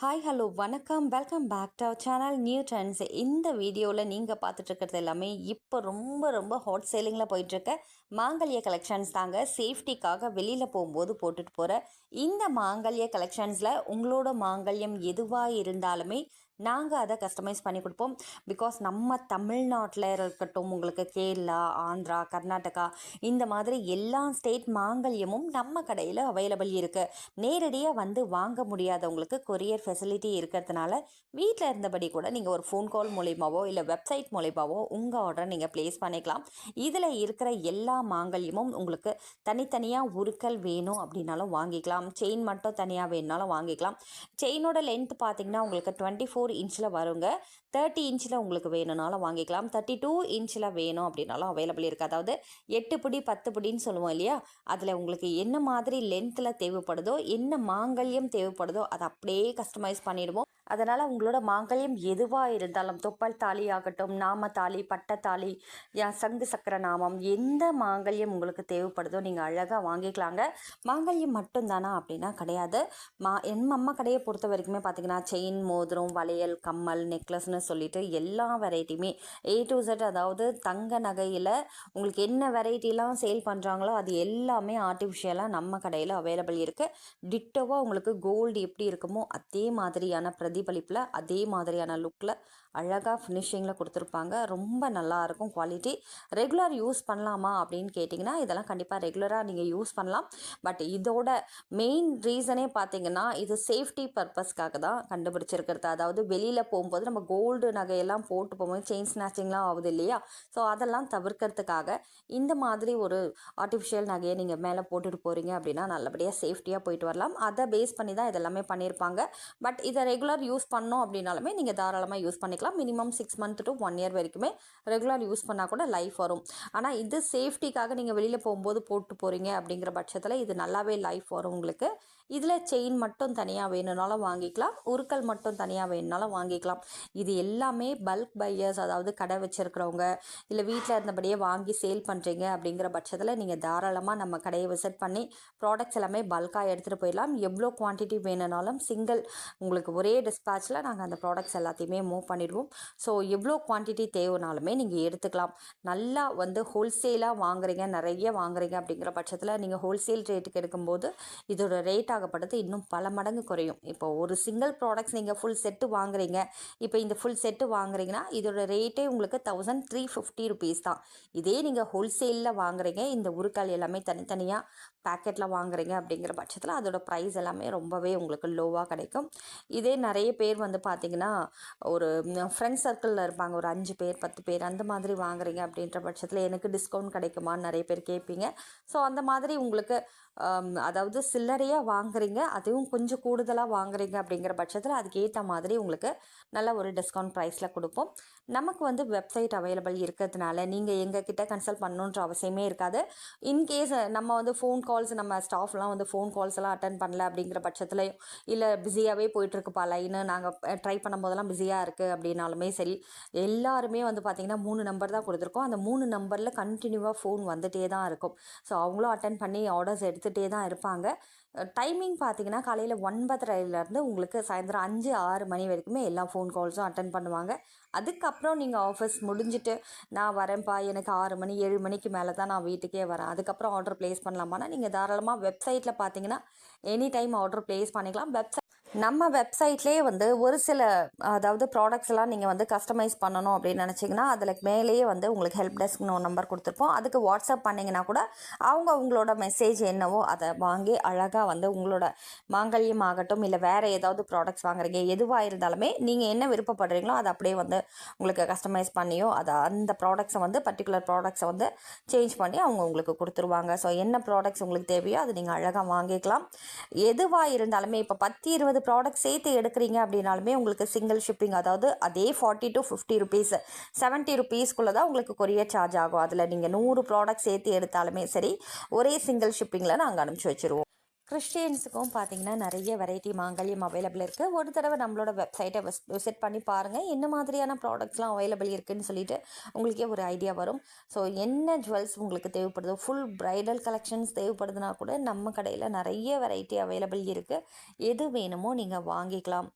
Hi hello வணக்கம். Welcome back to our channel new trends இந்த வீடியோவில் நீங்கள் பார்த்துட்டு இருக்கிறது எல்லாமே இப்போ ரொம்ப ரொம்ப ஹாட் சேலிங்கில் போயிட்டுருக்க. மாங்கல்ய கலெக்ஷன்ஸ் தாங்க சேஃப்டிக்காக வெளியில் போகும்போது போட்டுட்டு போகிற இந்த மாங்கல்ய கலெக்ஷன்ஸில் உங்களோட மாங்கல்யம் எதுவாக இருந்தாலுமே நாங்கள் அதை கஸ்டமைஸ் பண்ணி கொடுப்போம். பிகாஸ் நம்ம தமிழ்நாட்டில் இருக்கட்டும் உங்களுக்கு கேரளா ஆந்திரா கர்நாடகா இந்த மாதிரி எல்லா ஸ்டேட் மாங்கல்யமும் நம்ம கடையில் அவைலபிள் இருக்குது நேரடியாக வந்து வாங்க முடியாதவங்களுக்கு கொரியர் ஃபெசிலிட்டி இருக்கிறதுனால வீட்டில் இருந்தபடி கூட நீங்கள் ஒரு ஃபோன் கால் மூலியமாவோ இல்லை வெப்சைட் மூலியமாவோ உங்கள் ஆர்டரை நீங்கள் ப்ளேஸ் பண்ணிக்கலாம். இதில் இருக்கிற எல்லா மாங்கல்யமும் உங்களுக்கு தனித்தனியாக உருக்கல் வேணும் அப்படின்னாலும் வாங்கிக்கலாம். செயின் மட்டும் தனியாக வேணுனாலும் வாங்கிக்கலாம். செயினோட லென்த் பார்த்தீங்கன்னா உங்களுக்கு டுவெண்ட்டி ஃபோர் இன்ச்சில் வருங்க. தேர்ட்டி இன்ச்சில் உங்களுக்கு வேணும்னாலும் வாங்கிக்கலாம். தேர்ட்டி டூ இன்ச்சில் வேணும் அப்படின்னாலும் அவைலபிள் இருக்குது அதாவது எட்டு பிடி பத்து பிடின்னு சொல்லுவோம் இல்லையா? அதில் உங்களுக்கு என்ன மாதிரி லென்த்தில் தேவைப்படுதோ என்ன மாங்கல்யம் தேவைப்படுதோ அதை அப்படியே கஸ்டமைஸ் பண்ணிடுவோம். அதனால் உங்களோட மாங்கல்யம் எதுவாக இருந்தாலும் தொப்பல் தாலி ஆகட்டும் நாம தாலி பட்டத்தாலி யா- சங்கு சக்கர நாமம் எந்த மாங்கல்யம் உங்களுக்கு தேவைப்படுதோ நீங்கள் அழகாக வாங்கிக்கலாங்க. மாங்கல்யம் மட்டும்தானா அப்படின்னா கிடையாது. மா என் அம்மா கடையை பொறுத்த வரைக்குமே பார்த்தீங்கன்னா செயின் மோதிரம் வளையல் கம்மல் நெக்லஸ்னு சொல்லிட்டு எல்லா வெரைட்டியுமே ஏ டு Z அதாவது தங்க நகையில் உங்களுக்கு என்ன வெரைட்டிலாம் சேல் பண்ணுறாங்களோ அது எல்லாமே ஆர்டிஃபிஷியலாக நம்ம கடையில் அவைலபிள் இருக்குது டிட்டோவாக உங்களுக்கு கோல்டு எப்படி இருக்குமோ அதே மாதிரியான பிரதி பிரதிபலிப்பில் அதே மாதிரியான லுக்கில் அழகாக ஃபினிஷிங்கில் கொடுத்துருப்பாங்க. ரொம்ப நல்லாயிருக்கும் குவாலிட்டி ரெகுலர் யூஸ் பண்ணலாமா அப்படின்னு கேட்டிங்கன்னா இதெல்லாம் கண்டிப்பாக ரெகுலராக நீங்கள் யூஸ் பண்ணலாம். பட் இதோட மெயின் ரீசனே பார்த்தீங்கன்னா இது சேஃப்டி பர்பஸ்க்காக தான் கண்டுபிடிச்சிருக்கிறது. அதாவது வெளியில் போகும்போது நம்ம கோல்டு நகையெல்லாம் போட்டு போகும்போது செயின் ஸ்நாச்சிங்லாம் ஆகுது இல்லையா? ஸோ அதெல்லாம் தவிர்க்கிறதுக்காக இந்த மாதிரி ஒரு ஆர்டிஃபிஷியல் நகையை நீங்கள் மேலே போட்டுட்டு போகிறீங்க அப்படின்னா நல்லபடியாக சேஃப்டியாக போயிட்டு வரலாம். அதை பேஸ் பண்ணி தான் இதெல்லாமே பண்ணியிருப்பாங்க. பட் இதை ரெகுலர் யூஸ் பண்ணோம் அப்படின்னாலுமே நீங்கள் தாராளமாக யூஸ் பண்ணிக்கலாம். Minimum six month to one year வரைக்குமே ரெகுலர் யூஸ் பண்ணால் கூட லைஃப் வரும். ஆனால் இது சேஃப்டிக்காக நீங்கள் வெளியில் போகும்போது போட்டு போகிறீங்க அப்படிங்கிற பட்சத்தில் இது நல்லாவே லைஃப் வரும் உங்களுக்கு. இதில் செயின் மட்டும் தனியாக வேணும்னாலும் வாங்கிக்கலாம். உருக்கல் மட்டும் தனியாக வேணும்னாலும் வாங்கிக்கலாம். இது எல்லாமே பல்க் பையர்ஸ் அதாவது கடை வச்சுருக்கிறவங்க இல்லை வீட்டில் இருந்தபடியே வாங்கி சேல் பண்ணுறீங்க அப்படிங்கிற பட்சத்தில் நீங்கள் தாராளமாக நம்ம கடையை விசிட் பண்ணி ப்ராடக்ட்ஸ் எல்லாமே பல்காக எடுத்துகிட்டு போயிடலாம். எவ்வளோ குவான்டிட்டி வேணும்னாலும் சிங்கிள் உங்களுக்கு ஒரே பேட்சில் நாங்கள் அந்த ப்ராடக்ட்ஸ் எல்லாத்தையுமே மூவ் பண்ணிடுவோம். ஸோ எவ்வளோ குவான்டிட்டி தேவைனாலுமே நீங்கள் எடுத்துக்கலாம். நல்லா வந்து ஹோல்சேலாக வாங்குறீங்க நிறைய வாங்குறீங்க அப்படிங்கிற பட்சத்தில் நீங்கள் ஹோல்சேல் ரேட்டுக்கு எடுக்கும்போது இதோட ரேட் ஆகப்படுறது இன்னும் பல மடங்கு குறையும். இப்போ ஒரு சிங்கிள் ப்ராடக்ட்ஸ் நீங்கள் ஃபுல் செட்டு வாங்குறீங்க. இப்போ இந்த ஃபுல் செட்டு வாங்குறீங்கன்னா இதோட ரேட்டே உங்களுக்கு தௌசண்ட் த்ரீ ஃபிஃப்டி ருபீஸ் தான். இதே நீங்கள் ஹோல்சேலில் வாங்குறீங்க இந்த உருக்கால் எல்லாமே தனித்தனியாக பேக்கெட்டில் வாங்குறீங்க அப்படிங்கிற பட்சத்தில் அதோட ப்ரைஸ் எல்லாமே ரொம்பவே உங்களுக்கு லோவாக கிடைக்கும். இதே நிறைய நிறைய பேர் வந்து பார்த்திங்கன்னா ஒரு ஃப்ரெண்ட்ஸ் சர்க்கிளில் இருப்பாங்க. ஒரு அஞ்சு பேர் பத்து பேர் அந்த மாதிரி வாங்குறீங்க அப்படின்ற பட்சத்தில் எனக்கு டிஸ்கவுண்ட் கிடைக்குமான்னு நிறைய பேர் கேட்பீங்க. ஸோ அந்த மாதிரி உங்களுக்கு அதாவது சில்லறையாக வாங்குறீங்க அதுவும் கொஞ்சம் கூடுதலாக வாங்குறீங்க அப்படிங்கிற பட்சத்தில் அதுக்கேற்ற மாதிரி உங்களுக்கு நல்ல ஒரு டிஸ்கவுண்ட் ப்ரைஸில் கொடுப்போம். நமக்கு வந்து வெப்சைட் அவைலபிள் இருக்கிறதுனால நீங்கள் எங்கள் கிட்டே கன்சல்ட் பண்ணணுன்ற அவசியமே இருக்காது. இன்கேஸ் நம்ம வந்து ஃபோன் கால்ஸ் நம்ம ஸ்டாஃப்லாம் வந்து ஃபோன் கால்ஸ் எல்லாம் அட்டன் பண்ணல அப்படிங்கிற பட்சத்தில் இல்லை பிஸியாகவே போயிட்டுருக்குப்பா லைனு நாங்கள் ட்ரை பண்ணும்போதெல்லாம் பிஸியாக இருக்குது அப்படின்னாலுமே சரி எல்லாருமே வந்து பார்த்திங்கன்னா மூணு நம்பர் தான் கொடுத்துருக்கோம். அந்த மூணு நம்பரில் கண்டினியூவாக ஃபோன் வந்துகிட்டே தான் இருக்கும். ஸோ அவங்களும் அட்டன் பண்ணி ஆர்டர்ஸ் எடுத்துகிட்டே தான் இருப்பாங்க. டைமிங் பார்த்தீங்கன்னா காலையில் ஒன்பதரைலேருந்து உங்களுக்கு சாயந்தரம் அஞ்சு ஆறு மணி வரைக்குமே எல்லா ஃபோன் கால்ஸும் அட்டன் பண்ணுவாங்க. அதுக்கப்புறம் நீங்கள் ஆஃபீஸ் முடிஞ்சுட்டு நான் வரேன்ப்பா எனக்கு ஆறு மணி ஏழு மணிக்கு மேலே தான் நான் வீட்டுக்கே வரேன். அதுக்கப்புறம் ஆர்டர் ப்ளேஸ் பண்ணலாமான்னா நீங்கள் தாராளமாக வெப்சைட்டில் பார்த்தீங்கன்னா எனி டைம் ஆர்டர் ப்ளேஸ் பண்ணிக்கலாம். வெப்சைட் நம்ம வெப்சைட்லேயே வந்து ஒரு சில அதாவது ப்ராடக்ட்ஸ் எல்லாம் நீங்கள் வந்து கஸ்டமைஸ் பண்ணணும் அப்படின்னு நினச்சிங்கன்னா அதில் மேலேயே வந்து உங்களுக்கு ஹெல்ப் டெஸ்க்னு ஒரு நம்பர் கொடுத்துருப்போம். அதுக்கு வாட்ஸ்அப் பண்ணிங்கன்னா கூட அவங்க உங்களோட மெசேஜ் என்னவோ அதை வாங்கி அழகாக வந்து உங்களோட மாங்கல்யம் ஆகட்டும் இல்லை வேறு ஏதாவது ப்ராடக்ட்ஸ் வாங்குறீங்க எதுவாக இருந்தாலுமே நீங்கள் என்ன விருப்பப்படுறீங்களோ அதை அப்படியே வந்து உங்களுக்கு கஸ்டமைஸ் பண்ணியோ அதை அந்த ப்ராடக்ட்ஸை வந்து பர்டிகுலர் ப்ராடக்ட்ஸை வந்து சேஞ்ச் பண்ணி அவங்க உங்களுக்கு கொடுத்துருவாங்க. ஸோ என்ன ப்ராடக்ட்ஸ் உங்களுக்கு தேவையோ அது நீங்கள் அழகாக வாங்கிக்கலாம். எதுவாக இருந்தாலுமே இப்போ பத்து இருபது ப்ராடக்ட் சேர்த்து எடுக்கிறீங்க அப்படின்னாலுமே உங்களுக்கு சிங்கிள் ஷிப்பிங் அதாவது அதே forty to fifty rupees seventy ருபீஸ்க்குள்ளே தான் உங்களுக்கு கொரியர் சார்ஜ் ஆகும். அதில் நீங்கள் நூறு ப்ராடக்ட் சேர்த்து எடுத்தாலுமே சரி ஒரே சிங்கிள் ஷிப்பிங்கில் நாங்கள் அனுப்பிச்சி வச்சுருவோம். கிறிஸ்டியன்ஸுக்கும் பார்த்தீங்கன்னா நிறைய வெரைட்டி மாங்கல்யம் அவைலபிள் இருக்குது ஒரு தடவை நம்மளோட வெப்சைட்டை விசிட் பண்ணி பாருங்கள் என்ன மாதிரியான ப்ராடக்ட்ஸ்லாம் அவைலபிள் இருக்குதுன்னு சொல்லிட்டு உங்களுக்கே ஒரு ஐடியா வரும். ஸோ என்ன ஜுவல்ஸ் உங்களுக்கு தேவைப்படுதோ ஃபுல் ப்ரைடல் கலெக்ஷன்ஸ் தேவைப்படுதுன்னா கூட நம்ம கடையில் நிறைய வெரைட்டி அவைலபிள் இருக்குது எது வேணுமோ நீங்கள் வாங்கிக்கலாம்.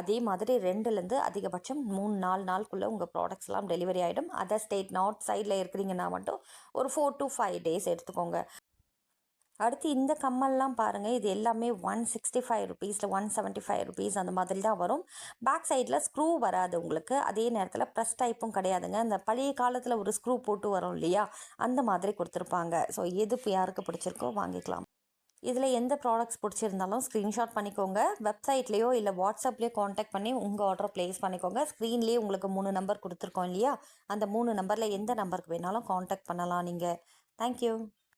அதே மாதிரி ரெண்டுலேருந்து அதிகபட்சம் மூணு நாலு நாளுக்குள்ளே உங்கள் ப்ராடக்ட்ஸ்லாம் டெலிவரி ஆகிடும் அதர் ஸ்டேட் நார்த் சைடில் இருக்கிறீங்கன்னா மட்டும் ஒரு ஃபோர் டு ஃபைவ் டேஸ் எடுத்துக்கோங்க. அடுத்து இந்த கம்மல்லாம் பாருங்கள் இது எல்லாமே ஒன் சிக்ஸ்டி ஃபைவ் ருபீஸில் ஒன் செவன்ட்டி ஃபைவ் ருபீஸ் அந்த மாதிரி தான் வரும். பேக் சைடில் ஸ்க்ரூ வராது உங்களுக்கு. அதே நேரத்தில் ப்ரெஸ் டைப்பும் கிடையாதுங்க. அந்த பழைய காலத்தில் ஒரு ஸ்க்ரூ போட்டு வரும் இல்லையா? அந்த மாதிரி கொடுத்துருப்பாங்க. ஸோ எது யாருக்கு பிடிச்சிருக்கோ வாங்கிக்கலாம். இதில் எந்த ப்ராடக்ட்ஸ் பிடிச்சிருந்தாலும் ஸ்க்ரீன்ஷாட் பண்ணிக்கோங்க. வெப்சைட்லேயோ இல்லை வாட்ஸ்அப்லேயோ காண்டாக்ட் பண்ணி உங்கள் ஆர்டரை ப்ளேஸ் பண்ணிக்கோங்க. ஸ்க்ரீன்லேயே உங்களுக்கு மூணு நம்பர் கொடுத்துருக்கோம் இல்லையா? அந்த மூணு நம்பரில் எந்த நம்பருக்கு வேணாலும் காண்டாக்ட் பண்ணலாம் நீங்கள் தேங்க்யூ